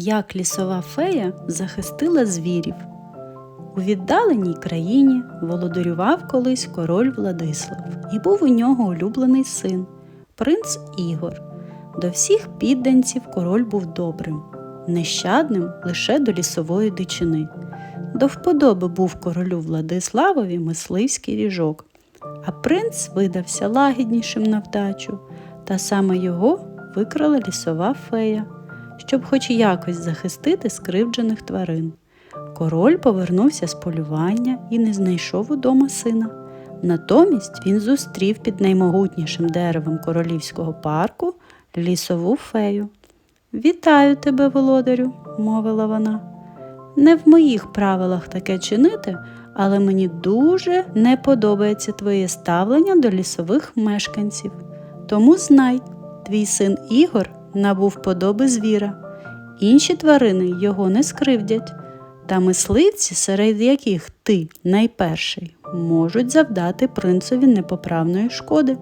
Як лісова фея захистила звірів. У віддаленій країні володарював колись король Владислав, і був у нього улюблений син, принц Ігор. До всіх підданців король був добрим, нещадним лише до лісової дичини. До вподоби був королю Владиславові мисливський ріжок, а принц видався лагіднішим на вдачу, та саме його викрала лісова фея, щоб хоч якось захистити скривджених тварин. Король повернувся з полювання і не знайшов удома сина. Натомість він зустрів під наймогутнішим деревом королівського парку лісову фею. Вітаю тебе, володарю, мовила вона. Не в моїх правилах таке чинити, але мені дуже не подобається твоє ставлення до лісових мешканців. Тому знай, твій син Ігор набув подоби звіра. Інші тварини його не скривдять, та мисливці, серед яких ти найперший, можуть завдати принцові непоправної шкоди.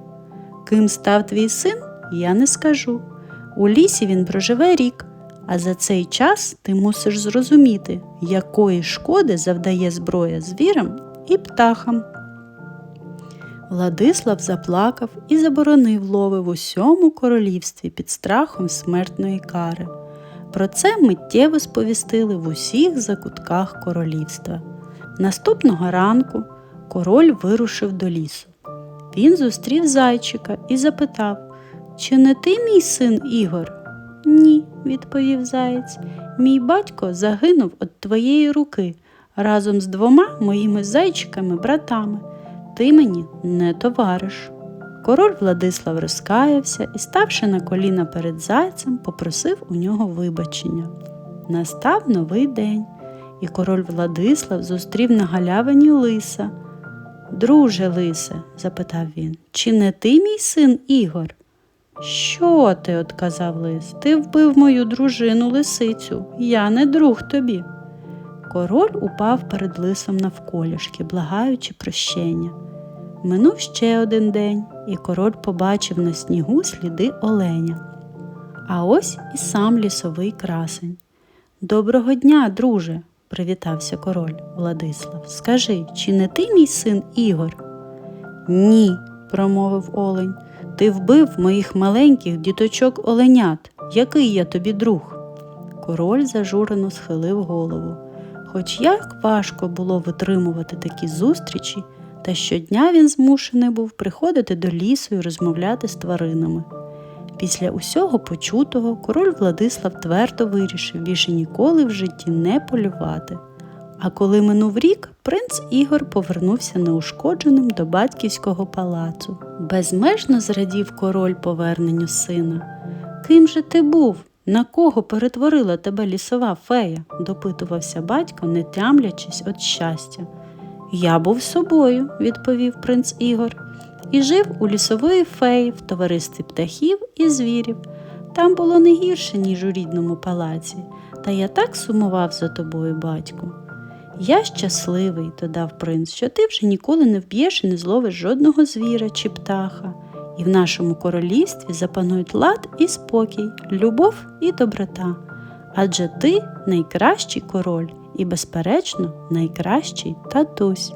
Ким став твій син, я не скажу. У лісі він проживе рік, а за цей час ти мусиш зрозуміти, якої шкоди завдає зброя звірам і птахам. Владислав заплакав і заборонив лови в усьому королівстві під страхом смертної кари. Про це миттєво сповістили в усіх закутках королівства. Наступного ранку король вирушив до лісу. Він зустрів зайчика і запитав, чи не ти мій син Ігор? Ні, відповів заєць. Мій батько загинув від твоєї руки разом з двома моїми зайчиками-братами. Ти мені не товариш. Король Владислав розкаявся і, ставши на коліна перед зайцем, попросив у нього вибачення. Настав новий день, і король Владислав зустрів на галявині лиса. Друже лисе, запитав він, чи не ти мій син Ігор? Що ти, отказав лис, ти вбив мою дружину лисицю, я не друг тобі. Король упав перед лисом навколішки, благаючи прощення. Минув ще один день, і король побачив на снігу сліди оленя. А ось і сам лісовий красень. Доброго дня, друже, привітався король Владислав. Скажи, чи не ти мій син Ігор? Ні, промовив олень. Ти вбив моїх маленьких діточок оленят. Який я тобі друг? Король зажурено схилив голову. Хоч як важко було витримувати такі зустрічі, та щодня він змушений був приходити до лісу і розмовляти з тваринами. Після усього почутого король Владислав твердо вирішив більше ніколи в житті не полювати. А коли минув рік, принц Ігор повернувся неушкодженим до батьківського палацу. Безмежно зрадів король поверненню сина. Ким же ти був? На кого перетворила тебе лісова фея? допитувався батько, не тямлячись від щастя. Я був собою, відповів принц Ігор, і жив у лісової феї в товаристві птахів і звірів. Там було не гірше, ніж у рідному палаці, та я так сумував за тобою, батьку. Я щасливий, додав принц, що ти вже ніколи не вб'єш і не зловиш жодного звіра чи птаха, і в нашому королівстві запанують лад і спокій, любов і доброта. Адже ти найкращий король і, безперечно, найкращий татусь.